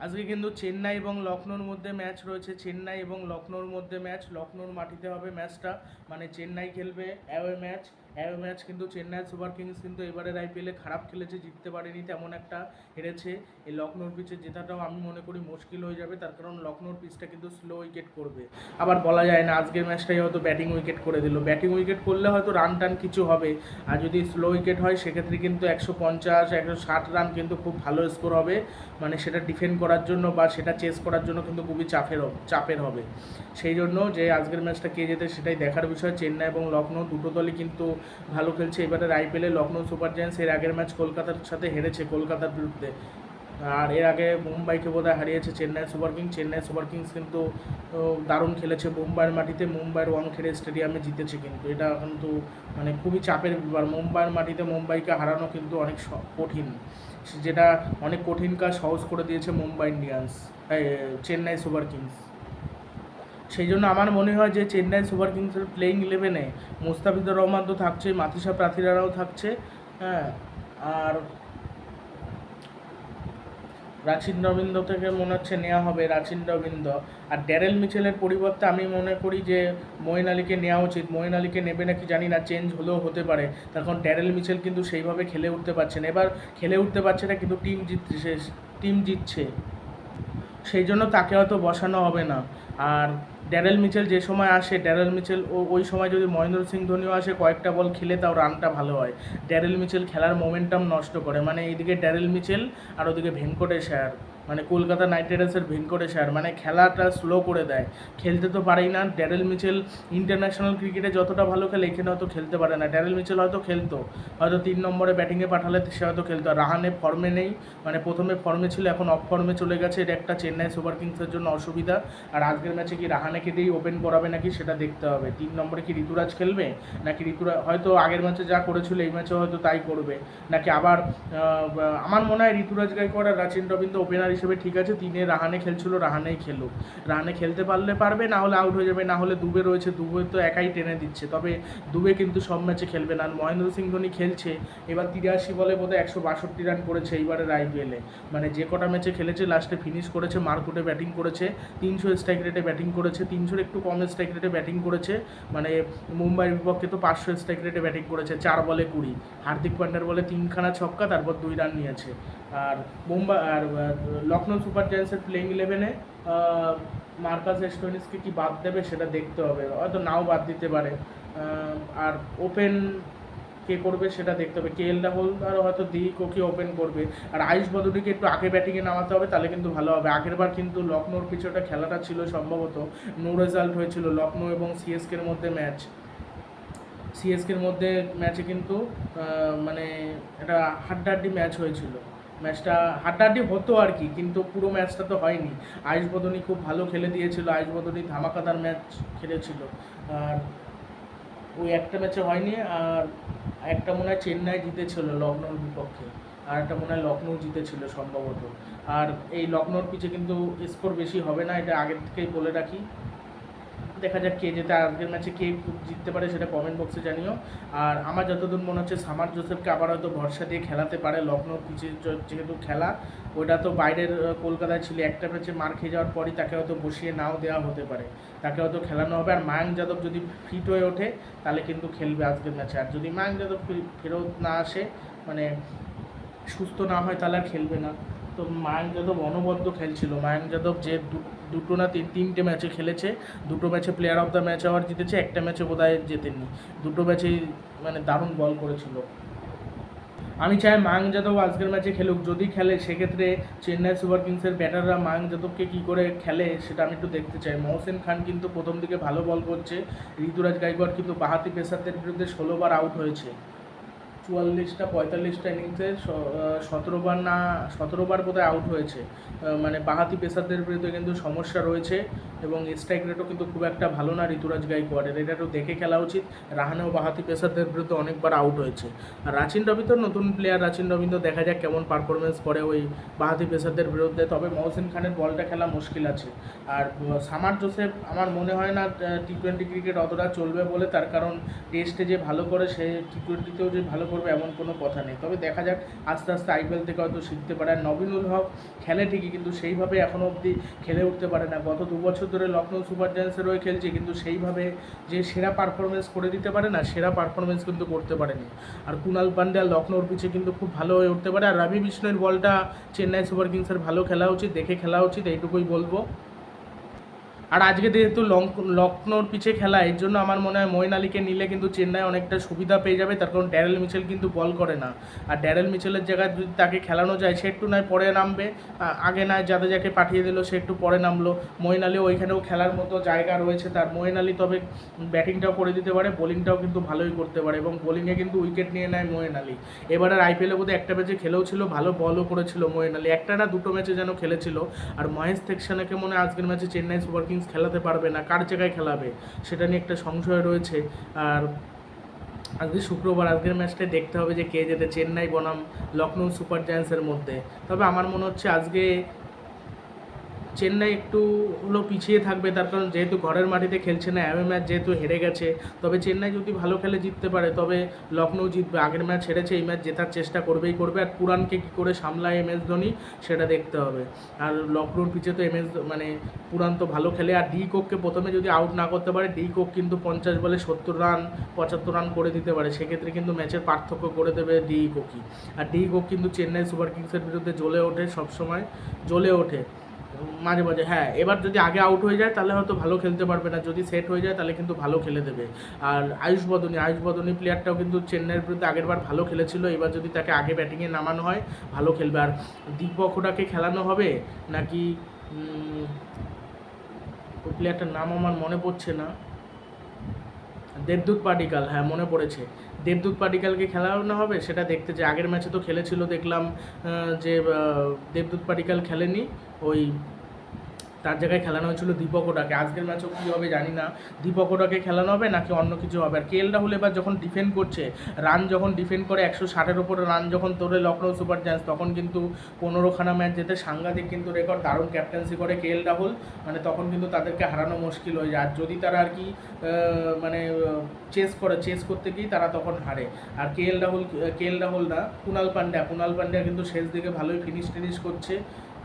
আজকে কিন্তু চেন্নাই এবং লখনৌর মধ্যে ম্যাচ রয়েছে। চেন্নাই এবং লখনৌর মধ্যে ম্যাচ লখনৌর মাটিতে হবে ম্যাচটা মানে চেন্নাই খেলবে অ্যাওয়ে ম্যাচ অ্যাওয়ে ম্যাচ কিন্তু চেন্নাই সুপার কিংস কিন্তু এবারের আইপিএলে খারাপ খেলেছে, জিততে পারেনি, তেমন একটা হেরেছে। এই লখনৌর পিচে জেতাটাও আমি মনে করি মুশকিল হয়ে যাবে, তার কারণ লখনৌর পিচটা কিন্তু স্লো উইকেট করবে। আবার বলা যায় না, আজকের ম্যাচটাই হয়তো ব্যাটিং উইকেট করে দিল। ব্যাটিং উইকেট করলে হয়তো রান টান কিছু হবে, আর যদি স্লো উইকেট হয়, সেক্ষেত্রে কিন্তু একশো পঞ্চাশ, একশো ষাট রান কিন্তু খুব ভালো স্কোর হবে। মানে সেটা ডিফেন্ড করার জন্য বা সেটা চেস করার জন্য কিন্তু খুবই চাপের চাপের হবে। সেই জন্য যে আজকের ম্যাচটা কে যেতে সেটাই দেখার বিষয়। চেন্নাই এবং লখনৌ দুটো দলই কিন্তু ভালো খেলছে। এবারের আইপিএলে লখনৌ সুপার জায়ান্টস এর আগের ম্যাচ কলকাতার সাথে হেরেছে কলকাতার বিরুদ্ধে। আর এর আগে মুম্বাইকে বোধহয় হারিয়েছে Chennai super kings. Chennai super kings কিন্তু দারুণ খেলেছে মুম্বাইয়ের মাটিতে। মুম্বাইয়ের ওয়াংখেড়ে স্টেডিয়ামে জিতেছে কিন্তু। এটা কিন্তু মানে খুবই চাপের ব্যাপার। মুম্বাইয়ের মাটিতে মুম্বাইকে হারানো কিন্তু অনেক কঠিন। যেটা অনেক কঠিন কাজ সহজ করে দিয়েছে Mumbai Indians Chennai super kings. সেই জন্য আমার মনে হয় যে চেন্নাই সুপার কিংসের প্লেইং ইলেভেনে মুস্তাফিজুর রহমান তো থাকছেই মাতিসা প্রার্থীরাও থাকছে হ্যাঁ আর রাচিন রবীন্দ্র থেকে মনে হচ্ছে নেওয়া হবে রাচিন রবীন্দ্র। আর ড্যারেল মিচেলের পরিবর্তে আমি মনে করি যে মোয়েন আলীকে নেওয়া উচিত। মোয়েন আলীকে নেবে নাকি জানি না চেঞ্জ হলেও হতে পারে। তখন ড্যারেল মিচেল কিন্তু সেইভাবে খেলে উঠতে পারছে না। এবার খেলে উঠতে পারছে না কিন্তু টিম জিতছে টিম জিতছে। সেই জন্য তাকে হয়তো বসানো হবে না। আর ড্যারেল মিচেল যে সময় আসে, ড্যারেল মিচেল ও ওই সময় যদি মহেন্দ্র সিং ধোনিও আসে, কয়েকটা বল খেলে তাও রানটা ভালো হয়। ড্যারেল মিচেল খেলার মোমেন্টাম নষ্ট করে। মানে এইদিকে ড্যারেল মিচেল আর ওদিকে ভেঙ্কটেশ আয়ার মানে কলকাতা নাইট রাইডার্সের ভেঙ্কটেশ আয়ার মানে খেলাটা স্লো করে দেয়। খেলতে তো পারেই না, ড্যারেল মিচেল ইন্টারন্যাশনাল ক্রিকেটে যতটা ভালো খেলে, এখানে হয়তো খেলতে পারে না। ড্যারেল মিচেল হয়তো খেলতো, হয়তো তিন নম্বরে ব্যাটিংয়ে পাঠালে সে হয়তো খেলতো। রাহানে ফর্মে নেই মানে প্রথমে ফর্মে ছিল, এখন অফ ফর্মে চলে গেছে। এটা একটা চেন্নাই সুপার কিংসের জন্য অসুবিধা। আর আজকের ম্যাচে কি রাহানেকে দিয়েই ওপেন করাবে নাকি, সেটা দেখতে হবে। তিন নম্বরে কি ঋতুরাজ খেলবে? নাকি ঋতুরাজ হয়তো আগের ম্যাচে যা করেছিল, এই ম্যাচে হয়তো তাই করবে। নাকি আবার আমার মনে হয় ঋতুরাজ গাইকোয়াড় আর রাচিন রবীন্দ্র ওপেনার হিসেবে ঠিক আছে, তিনে রাহানে খেলছিল, রাহানেই খেলুক রাহানে খেলতে পারলে পারবে, না হলে আউট হয়ে যাবে, না হলে দুবে রয়েছে, দুবে তো একাই টেনে দিচ্ছে। তবে দুবে কিন্তু সব ম্যাচে খেলবে না। আর মহেন্দ্র সিং ধোনি খেলছে, এবার তিরাশি বলে বোধহয় একশো বাষট্টি রান করেছে এইবারের আইপিএলে মানে যে কটা ম্যাচে খেলেছে লাস্টে ফিনিশ করেছে, মারকুটে ব্যাটিং করেছে, তিনশো স্ট্রাইক রেটে ব্যাটিং করেছে, তিনশোর একটু কম স্ট্রাইক রেটে ব্যাটিং করেছে মানে মুম্বাইয়ের বিপক্ষে তো পাঁচশো স্ট্রাইক রেটে ব্যাটিং করেছে, চার বলে কুড়ি। হার্দিক পান্ডার বলে তিনখানা ছক্কা, তারপর দুই রান নিয়েছে। আর মুম্বাই আর লখনৌ সুপার জায়ান্টসের প্লেইং ইলেভেনে মার্কাস এস্টোনিসকে কি বাদ দেবে সেটা দেখতে হবে। হয়তো নাও বাদ দিতে পারে। আর ওপেন কে করবে সেটা দেখতে হবে। কে এল রাহুল আর হয়তো দিক ওকে ওপেন করবে। আর আয়ুষ বদরিকে একটু আগে ব্যাটিংয়ে নামাতে হবে, তাহলে কিন্তু ভালো হবে। আগের বার কিন্তু লখনৌর পিছনে খেলাটা ছিল সম্ভবত নো রেজাল্ট হয়েছিল লখনৌ এবং সিএসকের মধ্যে ম্যাচ সিএসকের মধ্যে ম্যাচে কিন্তু মানে একটা হাড্ডাহাড্ডি ম্যাচ হয়েছিল। ম্যাচটা হাড্ডাহাড্ডি হতো আর কি, কিন্তু পুরো ম্যাচটা তো হয়নি। আয়ুষ বদনী খুব ভালো খেলে দিয়েছিল, আয়ুষ বদনী ধামাকাদার ম্যাচ খেলেছিল। আর ওই একটা ম্যাচে হয়নি, আর একটা মনে হয় চেন্নাই জিতেছিল লখনৌর বিপক্ষে, আর একটা মনে হয় লখনৌ জিতেছিল সম্ভবত। আর এই লখনৌর পিছে কিন্তু স্কোর বেশি হবে না, এটা আগের থেকেই বলে রাখি। দেখা যাক কে যেতে আজকের ম্যাচে কে জিততে পারে সেটা কমেন্ট বক্সে জানিও। আর আমার যতদূর মনে হচ্ছে, সামার জোসেফকে আবার হয়তো ভরসা দিয়ে খেলাতে পারে। লখনৌ পিচে যেহেতু খেলা ওটা তো বাইরের কলকাতায় ছিল। একটা ম্যাচে মার খেয়ে যাওয়ার পরই তাকে হয়তো বসিয়ে নাও দেওয়া হতে পারে। তাকে হয়তো খেলানো হবে। আর মায়াঙ্ক যাদব যদি ফিট হয়ে ওঠে, তাহলে কিন্তু খেলবে আজকের ম্যাচে। আর যদি মায়াঙ্ক যাদব ফেরত না আসে মানে সুস্থ না হয়, তাহলে আর খেলবে না। তো মায়াঙ্ক যাদব অনবদ্য খেলছিল। মায়াঙ্ক যাদব যে দুটো না তিন, তিনটে ম্যাচে খেলেছে, দুটো ম্যাচে প্লেয়ার অফ দ্য ম্যাচ আবার জিতেছে, একটা ম্যাচে বোধহয় জেতেননি দুটো ম্যাচেই মানে দারুণ বল করেছিল। আমি চাই মায়াঙ্ক যাদব আজকের ম্যাচে খেলুক। যদি খেলে, সেক্ষেত্রে চেন্নাই সুপার কিংসের ব্যাটাররা মায়াঙ্ক যাদবকে কী করে খেলে, সেটা আমি একটু দেখতে চাই। মহসেন খান কিন্তু প্রথম দিকে ভালো বল করছে। ঋতুরাজ গাইকোয়াড় কিন্তু বাহাতি পেসারদের বিরুদ্ধে ষোলোবার আউট হয়েছে। চুয়াল্লিশটা, পঁয়তাল্লিশটা ইনিংসে সতেরোবার না, সতেরোবার বোধহয় আউট হয়েছে। মানে বাহাতি পেসারদের বিরুদ্ধে কিন্তু সমস্যা রয়েছে এবং স্ট্রাইক রেটও কিন্তু খুব একটা ভালো না ঋতুরাজ গাইকোয়াড়ের। এটা একটু দেখে খেলা উচিত। রাহানেও বাহাতি পেসারদের বিরুদ্ধে অনেকবার আউট হয়েছে। আর রাচিন রবীন্দ্র, নতুন প্লেয়ার রাচিন রবীন্দ্র, দেখা যাক কেমন পারফরমেন্স করে ওই বাহাতি পেসারদের বিরুদ্ধে। তবে মহসিন খানের বলটা খেলা মুশকিল আছে। আর সামার জোসেফ, আমার মনে হয় না টি টোয়েন্টি ক্রিকেট অতটা চলবে বলে। তার কারণ টেস্টে যে ভালো করে সে টি টোয়েন্টিতেও যে ভালো করবে করবে এমন কোনো কথা নেই। তবে দেখা যাক, আস্তে আস্তে আইপিএল থেকে হয়তো শিখতে পারে। আর নবীনুল হক খেলে ঠিকই, কিন্তু সেইভাবে এখনও অবধি খেলে উঠতে পারে না। গত দু বছর ধরে লখনৌ সুপার জায়ান্টসের হয়ে খেলছে, কিন্তু সেইভাবে যে সেরা পারফরমেন্স করে দিতে পারে না, সেরা পারফরমেন্স কিন্তু করতে পারেনি। আর কুনাল পান্ডা লখনৌর পিছে কিন্তু খুব ভালো হয়ে উঠতে পারে। আর রবি বিষ্ণুর বলটা, চেন্নাই সুপার কিংসের ভালো খেলা উচিত, দেখে খেলা উচিত, এইটুকুই বলব। আর আজকে যেহেতু লখনৌর পিছে খেলা, এর জন্য আমার মনে হয় মইন আলীকে নিলে কিন্তু চেন্নাই অনেকটা সুবিধা পেয়ে যাবে। তার কারণ ড্যারেল মিচেল কিন্তু বল করে না। আর ড্যারেল মিচেলের জায়গায় যদি তাকে খেলানো যায়, সে একটু নয় পরে নামবে। আগে নয় যাকে পাঠিয়ে দিল, সে একটু পরে নামলো। মইন আলী ওইখানেও খেলার মতো জায়গা রয়েছে তার। মইন আলী তবে ব্যাটিংটাও করে দিতে পারে, বোলিংটাও কিন্তু ভালোই করতে পারে এবং বোলিংয়ে কিন্তু উইকেট নিয়ে নেয় মইন আলী। এবার আর আইপিএলে বোধহয় একটা ম্যাচে খেলেও ছিল, ভালো বলও করেছিল মইন আলী। একটা না দুটো ম্যাচে যেন খেলেছিল। আর মহেশ থেকসানাকে মনে আজকের ম্যাচে চেন্নাই সুপার কিংস খেলাতে পারবে না, কার জায়গায় খেলাবে, সেটা নিয়ে একটা সংশয় রয়েছে। আর আজকে শুক্রবার, আজকের ম্যাচটাই দেখতে হবে যে কে যেতে চেন্নাই, বনাম লখনৌ সুপার জায়ান্টসের মধ্যে। তবে আমার মনে হচ্ছে আজকে চেন্নাই একটু হলো পিছিয়ে থাকবে, তার কারণ যেহেতু ঘরের মাটিতে খেলছে না এমএ ম্যাচ যেহেতু হেরে গেছে, তবে চেন্নাই যদি ভালো খেলে জিততে পারে, তবে লখনৌ জিতবে, আগের ম্যাচ হেরেছে, এই ম্যাচ জেতার চেষ্টা করবেই করবে, আর পুরানকে কী করে সামলায় এম এস ধোনি, সেটা দেখতে হবে। আর লখনৌর পিছে তো এম এস মানে পুরান তো ভালো খেলে, আর ডি কোককে প্রথমে যদি আউট না করতে পারে ডি কোক কিন্তু পঞ্চাশ বলে সত্তর রান পঁচাত্তর রান করে দিতে পারে, সেক্ষেত্রে কিন্তু ম্যাচের পার্থক্য করে দেবে ডি কোকই আর ডি কোক কিন্তু চেন্নাই সুপার কিংসের বিরুদ্ধে জ্বলে ওঠে সবসময়, জ্বলে ওঠে। মাঝে মাঝে হ্যাঁ এবার যদি আগে আউট হয়ে যায়, তাহলে হয়তো ভালো খেলতে পারবে না। যদি সেট হয়ে যায়, তাহলে কিন্তু ভালো খেলে দেবে। আর আয়ুষ বদনী আয়ুষ বদনী প্লেয়ারটাও কিন্তু চেন্নাইয়ের বিরুদ্ধে আগের বার ভালো খেলেছিল, এবার যদি তাকে আগে ব্যাটিংয়ে নামানো হয়, ভালো খেলবে। আর দীপক খেলানো হবে? নাকি প্লেয়ারটার নাম আমার মনে পড়ছে না। দেবদূত পাডিকাল হ্যাঁ মনে পড়েছে। দেবদূত পাডিকালকে খেলানো হবে? সেটা দেখতে যে আগের ম্যাচে তো খেলেছিল, দেখলাম যে দেবদূত পাডিকাল খেলেনি। ওই তার জায়গায় খেলানো হয়েছিল দীপক ওটাকে আজকের ম্যাচও কী হবে জানি না। দীপক ওটাকে খেলানো হবে নাকি অন্য কিছু হবে? আর কেএল রাহুল এবার যখন ডিফেন্ড করছে রান যখন ডিফেন্ড করে একশো ষাটের ওপরে রান যখন তোলে লখনৌ সুপার জায়ান্টস, তখন কিন্তু পনেরোখানা ম্যাচ যেতে সাংঘাতিক কিন্তু রেকর্ড দারুণ ক্যাপ্টেন্সি করে কেএল রাহুল মানে তখন কিন্তু তাদেরকে হারানো মুশকিল হয়ে যায়। আর যদি তারা আর কি মানে চেস করে চেস করতে গিয়ে তারা তখন হারে। আর কেএল রাহুল কেএল রাহুল না, কুনাল পান্ড্যা কুনাল পান্ড্যা কিন্তু শেষ দিকে ভালোই ফিনিশ টিনিশ করছে।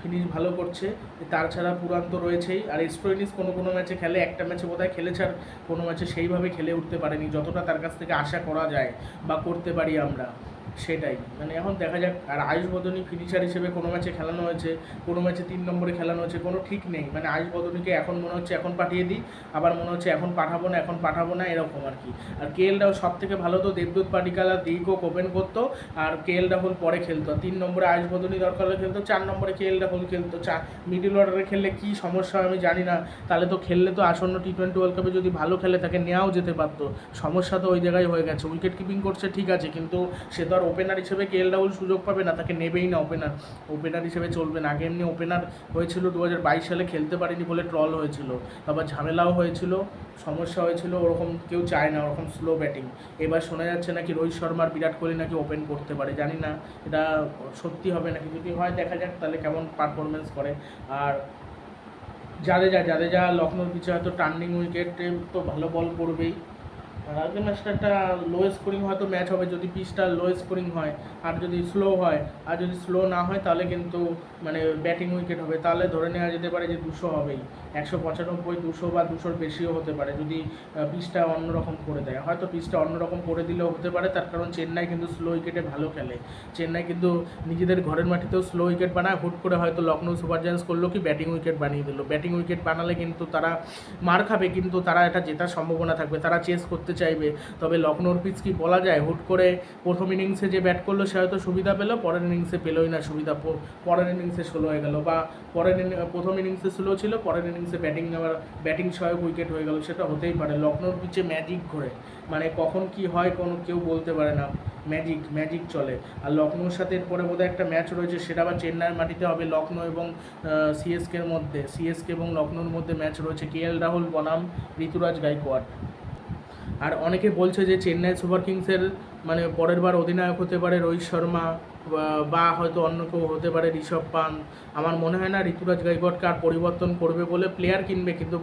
ফিনিশ ভালো করছে তাছাড়া ছাড়া পুরান তো রয়েছেই। আর স্টোইনিস কোনো কোনো ম্যাচে খেলে, একটা ম্যাচে বোধহয় খেলেছে আর কোনো ম্যাচে সেইভাবে খেলে উঠতে পারেনি, যতটা তার কাছ থেকে আশা করা যায় বা করতে পারি আমরা। সেটাই। মানে এখন দেখা যাক, আর আয়ুষ বদনী ফিনিশার হিসেবে কোনো ম্যাচে খেলানো হয়েছে, কোনো ম্যাচে তিন নম্বরে খেলানো হয়েছে, কোনো ঠিক নেই। মানে আয়ুষ বদনীকে এখন মনে হচ্ছে এখন পাঠিয়ে দিই, আবার মনে হচ্ছে এখন পাঠাবো না, এখন পাঠাবো না, এরকম আর কি। আর কে এল রাহুল সব থেকে ভালো তো দেবদূত পাটিকাল আর দিগোক ওপেন করতো, আর কে এল রাহুল পরে খেলতো। তিন নম্বরে আয়ুষ বদনী দরকার হলে খেলতো, চার নম্বরে কে এল রাহুল খেলতো। চা মিডিল অর্ডারে খেললে কী সমস্যা আমি জানি না, তাহলে তো খেললে তো আসন্ন টি টোয়েন্টি ওয়ার্ল্ড কাপে যদি ভালো খেলে তাকে নেওয়াও যেতে পারতো। সমস্যা তো ওই জায়গায় হয়ে গেছে। উইকেট কিপিং করছে ঠিক আছে, কিন্তু সে তো আর ওপেনার হিসেবে কে এল রাহুল সুযোগ পাবে না, তাকে নেবেই না ওপেনার ওপেনার হিসেবে চলবে না। আগে এমনি ওপেনার হয়েছিল দু হাজার বাইশ সালে, খেলতে পারেনি বলে ট্রল হয়েছিল। আবার ঝামেলাও হয়েছিল, সমস্যা হয়েছিল, ওরকম কেউ চায় না, ওরকম স্লো ব্যাটিং এবার শোনা যাচ্ছে নাকি রোহিত শর্মার, বিরাট কোহলি নাকি ওপেন করতে পারে, জানি না। এটা সত্যি হবে নাকি? যদি হয়, দেখা যাক তাহলে কেমন পারফরমেন্স করে। আর যাদের যা জাদেজা জাদেজা লখনৌর পিছিয়ে হয়তো টার্নিং উইকেটে তো ভালো বল করবেই আজকের ম্যাচটা একটা লো স্কোরিং হয়তো ম্যাচ হবে, যদি পিচটা লো স্কোরিং হয়, আর যদি স্লো হয়, আর যদি স্লো না হয়, তাহলে কিন্তু মানে ব্যাটিং উইকেট হবে। তাহলে ধরে নেওয়া যেতে পারে যে দুশো হবেই। একশো পঁচানব্বই, দুশো বা দুশোর বেশিও হতে পারে, যদি পিচটা অন্যরকম করে দেয়। হয়তো পিচটা অন্যরকম করে দিলেও হতে পারে, তার কারণ চেন্নাই কিন্তু স্লো উইকেটে ভালো খেলে। চেন্নাই কিন্তু নিজেদের ঘরের মাটিতেও স্লো উইকেট বানায়। হুট করে হয়তো লখনৌ সুপার জায়ান্টস করল কি ব্যাটিং উইকেট বানিয়ে দিল। ব্যাটিং উইকেট বানালে কিন্তু তারা মার খাবে, কিন্তু তারা এটা জেতার সম্ভাবনা থাকবে। তারা চেস করতে চাইবে। তবে লখনৌর পিচ কি বলা যায়? হুট করে প্রথম ইনিংসে যে ব্যাট করল, সে হয়তো সুবিধা পেল, পরের ইনিংসে পেলোই না সুবিধা। পরের ইনিংসে স্লো হয়ে গেল বা পরের প্রথম ইনিংসে স্লো ছিল, পরের ইনিংসে ব্যাটিং আবার ব্যাটিং সহায়ক উইকেট হয়ে গেল, সেটা হতেই পারে। লখনৌর পিচে ম্যাজিক ঘোরে। মানে কখন কি হয়, কোনো কেউ বলতে পারে না। ম্যাজিক ম্যাজিক চলে। আর লখনৌর সাথে এরপরে বোধহয় একটা ম্যাচ রয়েছে, সেটা আবার চেন্নাইয়ের মাটিতে হবে। লখনৌ এবং সিএসকের মধ্যে সিএসকে এবং লখনৌর মধ্যে ম্যাচ রয়েছে। কে এল রাহুল, বনাম, ঋতুরাজ গাইকোয়াড়। আর অনেকে বলছে যে চেন্নাই সুপার কিংসের মানে পরের বার অধিনায়ক হতে পারে রোহিত শর্মা বা- হয়তো অন্য কেউ হতে পারে, ঋষভ পান আমার মনে হয় না ঋতুরাজ গাইকোয়াড়কে আর পরিবর্তন করবে বলে প্লেয়ার কিনবে, কিন্তু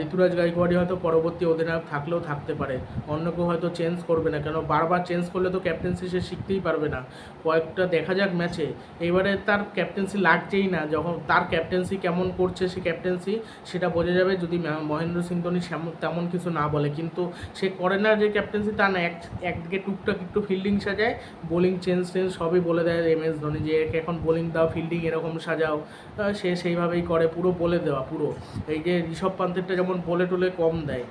ঋতুরাজ গাইকোয়াড়ই হয়তো পরবর্তী অধিনায়ক থাকলেও থাকতে পারে। অন্য কেউ হয়তো চেঞ্জ করবে না, কেন বারবার চেঞ্জ করলে তো ক্যাপ্টেন্সি সে শিখতেই পারবে না। কয়েকটা দেখা যাক ম্যাচে এবারে তার ক্যাপ্টেন্সি লাগছেই না, যখন তার ক্যাপ্টেন্সি কেমন করছে সে ক্যাপ্টেন্সি সেটা বোঝা যাবে যদি মহেন্দ্র সিং ধোনি তেমন কিছু না বলে। কিন্তু সে করে না যে ক্যাপ্টেন্সি তা না, এক, একদিকে টুকটাক একটু ফিল্ডিং সাজায় বোলিং চেঞ্জ টেঞ্জ সবই বলে দেয় এম এস ধোনি যে একে এখন বোলিং দাও ফিল্ডিং এরকম সাজাও। সে সেইভাবেই করে, পুরো বলে দেওয়া, পুরো। এই যে ঋষভ পান্তেরটা যেমন বলে টলে কম দেয়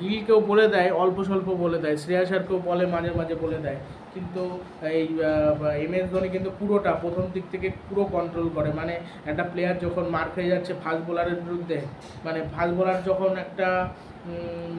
গিলকেও বলে দেয়, অল্প স্বল্প বলে দেয় শ্রেয়াস আয়ারকেও বলে, মাঝে মাঝে বলে দেয়। কিন্তু এই এম এস ধোনি কিন্তু পুরোটা প্রথম দিক থেকে পুরো কন্ট্রোল করে। মানে একটা প্লেয়ার যখন মার খেয়ে যাচ্ছে ফাস্ট বোলারের বিরুদ্ধে মানে ফাস্ট বোলার যখন একটা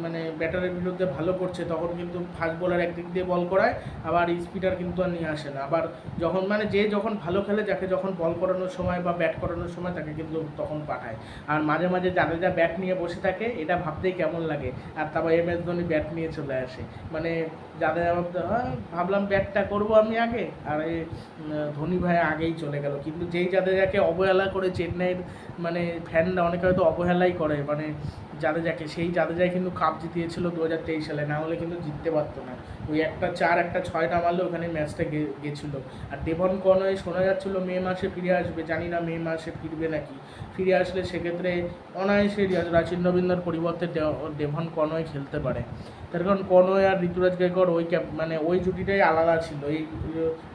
মানে ব্যাটারের বিরুদ্ধে ভালো করছে তখন কিন্তু ফাস্ট বোলার একদিক দিয়ে বল করায় আবার স্পিডার কিন্তু আর নিয়ে আসে না। আবার যখন মানে যে যখন ভালো খেলে যাকে যখন বল করানোর সময় বা ব্যাট করানোর সময় তাকে কিন্তু তখন পাঠায়। আর মাঝে মাঝে জাদেজা ব্যাট নিয়ে বসে থাকে এটা ভাবতেই কেমন লাগে। আর তারপর এম এস ধোনি ব্যাট নিয়ে চলে আসে। মানে জাদেজা ভাবতে "হ্যাঁ, ভাবলাম ব্যাটটা করব আমি আগে। আর এই ধোনি ভাই আগেই চলে গেল। কিন্তু যেই জাদেজাকে অবহেলা করে চেন্নাইয়ের মানে ফ্যানরা অনেকে হয়তো অবহেলাই করে। মানে জাদেজাকে, সেই জাদেজাই কিন্তু কাপ জিতিয়েছিল দু হাজার তেইশ সালে, না হলে কিন্তু জিততে পারতো না। ওই একটা চার, একটা ছয়টা মারলে ওখানে ম্যাচটা গেছিল। আর দেবন কনয় শোনা যাচ্ছিল, মে মাসে ফিরে আসবে, জানি না মে মাসে ফিরবে নাকি। ফিরে আসলে সেক্ষেত্রে অনায়াসে রাচিন রবীন্দ্রর পরিবর্তে দেবন কনয় খেলতে পারে। তার কারণ কনওয়ে আর ঋতুরাজ গায়কর ওই ক্যাপ মানে ওই জুটিটাই আলাদা ছিল। এই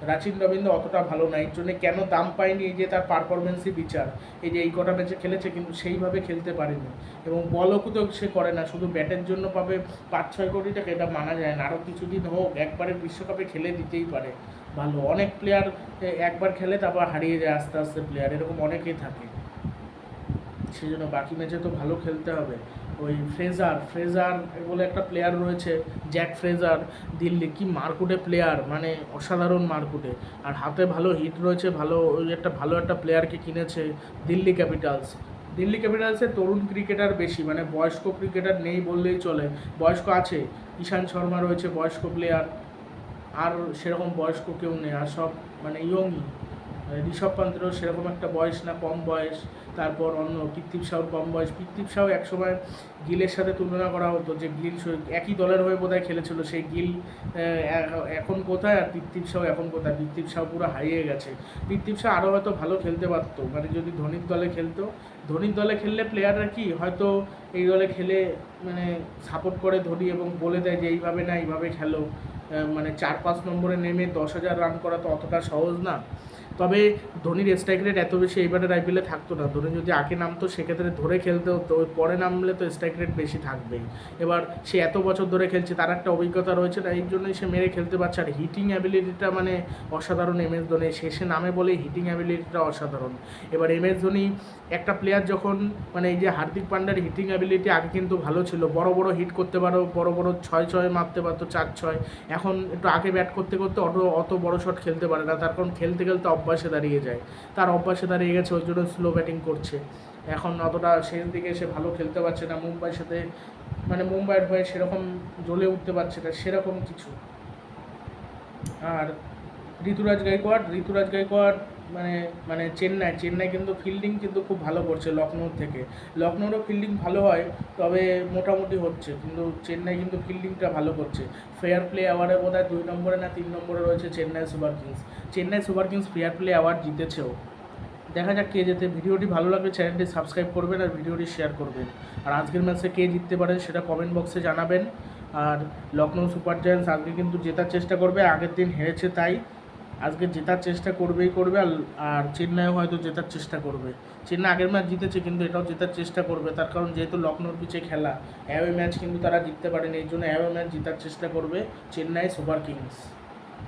রাচিন রবীন্দ্র অতটা ভালো না। এর জন্য কেন দাম পায়নি এই যে তার পারফরমেন্সই বিচার। এই যে এই কটা ম্যাচে খেলেছে কিন্তু সেইভাবে খেলতে পারেনি। এবং বলও তো সে করে না। শুধু ব্যাটের জন্য পাবে পাঁচ ছয় কোটি টাকা, এটা মানা যায় না। আরও কিছুদিন হোক, একবারে বিশ্বকাপে খেলে দিতেই পারে। ভালো। অনেক প্লেয়ার একবার খেলে তারপর হারিয়ে যায় আস্তে আস্তে প্লেয়ার এরকম অনেকেই থাকে। সেই জন্য বাকি ম্যাচে তো ভালো খেলতে হবে। ওই ফ্রেজার ফ্রেজার বলে একটা প্লেয়ার রয়েছে জ্যাক ফ্রেজার দিল্লি, কি মারকুটে প্লেয়ার মানে অসাধারণ মারকুটে। আর হাতে ভালো হিট রয়েছে, ভালো ওই একটা, ভালো একটা প্লেয়ারকে কিনেছে দিল্লি ক্যাপিটালস দিল্লি ক্যাপিটালসে তরুণ ক্রিকেটার বেশি মানে বয়স্ক ক্রিকেটার নেই বললেই চলে। বয়স্ক আছে, ঈশান শর্মা রয়েছে বয়স্ক প্লেয়ার আর সেরকম বয়স্ক কেউ নেই, আর সব মানে ইয়ংই ঋষভ পান্তেরও সেরকম একটা বয়স না, কম বয়স। তারপর অন্য পৃথ্বীপ শাহর কম বয়স। পৃথ্বীপ শাহ একসময় গিলের সাথে তুলনা করা হতো যে গিল একই দলের হয়ে বোধহয় খেলেছিল, সেই গিল এখন কোথায় আর পৃথ্বীপ শাহ এখন কোথায়? পৃথ্বীপ শাহ পুরো হারিয়ে গেছে। পৃথ্বীপ শাহ আরও হয়তো ভালো খেলতে পারত। মানে যদি ধোনির দলে খেলতো, ধোনির দলে খেললে প্লেয়াররা কি, হয়তো এই দলে খেলে মানে সাপোর্ট করে ধোনি এবং বলে দেয় যে এইভাবে না, এইভাবে খেলো। মানে চার পাঁচ নম্বরে নেমে দশ হাজার রান করা তো অতটা সহজ না। তবে ধোনির স্ট্রাইক রেট এত বেশি এইবারের আইপিএলে থাকতো না। ধোনি যদি আগে নামতো, সেক্ষেত্রে ধরে খেলতে হতো পরে নামলে তো স্ট্রাইক রেট বেশি থাকবেই। এবার সে এত বছর ধরে খেলছে, তার একটা অভিজ্ঞতা রয়েছে না এই জন্যই সে মেরে খেলতে পারছে। আর হিটিং অ্যাবিলিটিটা মানে অসাধারণ এম এস ধোনি শেষে নামে বলেই হিটিং অ্যাবিলিটিটা অসাধারণ। এবার এম এস ধোনি একটা প্লেয়ার যখন মানে এই যে হার্দিক পান্ডার হিটিং অ্যাবিলিটি আগে কিন্তু ভালো ছিল, বড় বড় হিট করতে পারো, বড় বড় ছয় ছয় মারতে পারতো, চার ছয়। এখন একটু আগে ব্যাট করতে করতে অত অত বড় শট খেলতে পারে না, তার কারণ খেলতে খেলতে অভ্যাসে দাঁড়িয়ে যায়। তার অভ্যাসে দাঁড়িয়ে গেছে, ওই জন্য স্লো ব্যাটিং করছে। এখন অতটা শেষ দিকে এসে ভালো খেলতে পারছে না, মুম্বাইয়ের সাথে মানে মুম্বাইয়ের হয়ে সেরকম জ্বলে উঠতে পারছে না, সেরকম কিছু। আর ঋতুরাজ গাইকোয়াড় ঋতুরাজ গাইকোয়াড় মানে মানে চেন্নাই চেন্নাই কিন্তু ফিল্ডিং কিন্তু খুব ভালো করছে লখনৌ থেকে। লখনৌরও ফিল্ডিং ভালো হয়, তবে মোটামুটি হচ্ছে, কিন্তু চেন্নাই কিন্তু ফিল্ডিংটা ভালো করছে। ফেয়ার প্লে অ্যাওয়ার্ডে বোধ হয় দুই নম্বরে না তিন নম্বরে রয়েছে Chennai super kings. Chennai super kings fair play award জিতেছেও। দেখা যাক কে যেতে। ভিডিওটি ভালো লাগলে চ্যানেলটি সাবস্ক্রাইব করবেন আর ভিডিওটি শেয়ার করবেন। আর আজকের ম্যাচে কে জিততে পারে সেটা কমেন্ট বক্সে জানাবেন। আর লখনৌ সুপার জায়ান্টস আজকে কিন্তু জেতার চেষ্টা করবে, আগের দিন হেরেছে তাই আজকে জেতার চেষ্টা করবেই করবে আর আর চেন্নাইও হয়তো জেতার চেষ্টা করবে। চেন্নাই আগের ম্যাচ জিতেছে কিন্তু এটাও জেতার চেষ্টা করবে, তার কারণ যেহেতু লখনৌর পিচে খেলা, অ্যাওয়ে ম্যাচ কিন্তু তারা জিততে পারেনি, এই জন্য অ্যাওয়ে ম্যাচ জেতার চেষ্টা করবে চেন্নাই সুপার কিংস।